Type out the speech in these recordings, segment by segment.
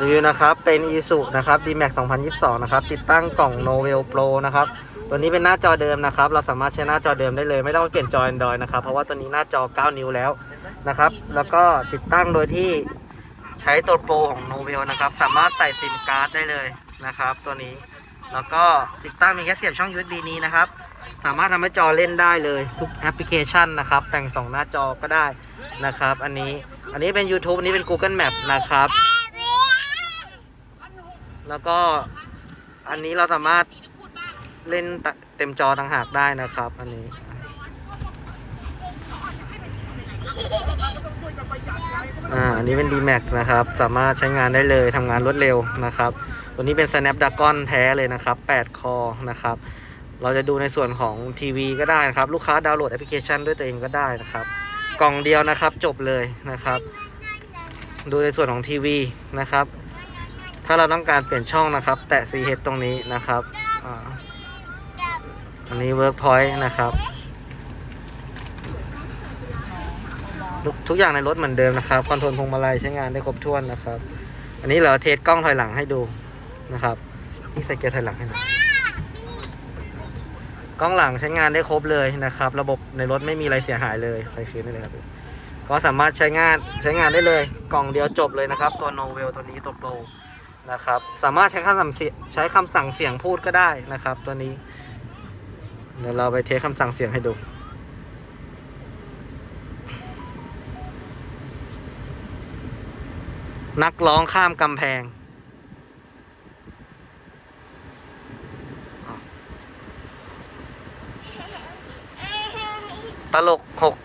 รีวิวนะครับเป็น i s u นะครับ D-Max 2022 นะครับ ติดตั้งกล่อง Novel Pro นะครับ ตัวนี้เป็นหน้าจอเดิมนะครับ เราสามารถใช้หน้าจอเดิมได้เลย ไม่ต้องเปลี่ยนจอ Android นะครับ เพราะว่าตัวนี้หน้าจอ 9 นิ้วแล้วนะครับ แล้วก็ติดตั้งโดยที่ใช้ตัวโปรของ Novel นะครับ สามารถใส่ซิมการ์ดได้เลยนะครับ ตัวนี้ แล้วก็ติดตั้งมีแค่เสียบช่อง USB นี้นะครับ สามารถทำให้จอเล่นได้เลยทุกแอปพลิเคชันนะครับแต่งสองหน้าจอก็ได้นะครับ อันนี้ อันนี้เป็น YouTube อันนี้เป็น Google Map นะครับ แล้วก็อันนี้เราสามารถเล่นเต็มจอต่างหากได้นะครับ อันนี้อ่าอันนี้เป็น D-Max นะครับ สามารถใช้งานได้เลยทำงานรวดเร็วนะครับ ตัวนี้เป็น Snapdragon แท้เลยนะครับ 8 คอนะครับ เราจะดูในส่วนของทีวีก็ได้นะครับ ลูกค้าดาวน์โหลดแอปพลิเคชันด้วยตัวเองก็ได้นะครับ กล่องเดียวนะครับจบเลยนะครับ ดูในส่วนของทีวีนะครับ ถ้าเราต้องการเปลี่ยนช่องนะครับ แตะ CH ตรงนี้นะครับอันนี้ Workpoint นะครับทุกทุกอย่างในรถเหมือนเดิมนะครับคอนโทรลพวงมาลัยใช้งานได้ครบถ้วนนะครับ อันนี้เราเทสกล้องถอยหลังให้ดูนะครับนี่ใส่เกียร์ถอยหลังให้หน่อยกล้องหลังใช้งานได้ครบเลยนะครับ ระบบในรถไม่มีอะไรเสียหายเลยใส่คืนได้เลยครับก็สามารถใช้งานใช้งานได้เลย กล่องเดียวจบเลยนะครับตัวโนเวลตัวนี้ตัวโปร นะครับ สามารถใช้คำสั่งเสียงใช้คำสั่งเสียงพูดก็ได้นะครับ ตัวนี้ เดี๋ยวเราไปเทสคำสั่งเสียงให้ดูนักร้องข้ามกำแพง ตลกหก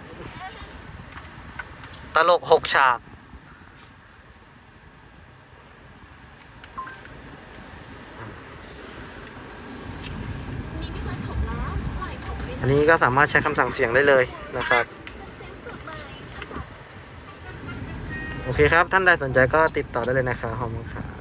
ตลกหกฉาก นนี้ก็สามารถใช้คำสั่งเสียงได้เลยนะครับ โอเคครับ ท่านใดสนใจก็ติดต่อได้เลยนะครับขอบคุณครับ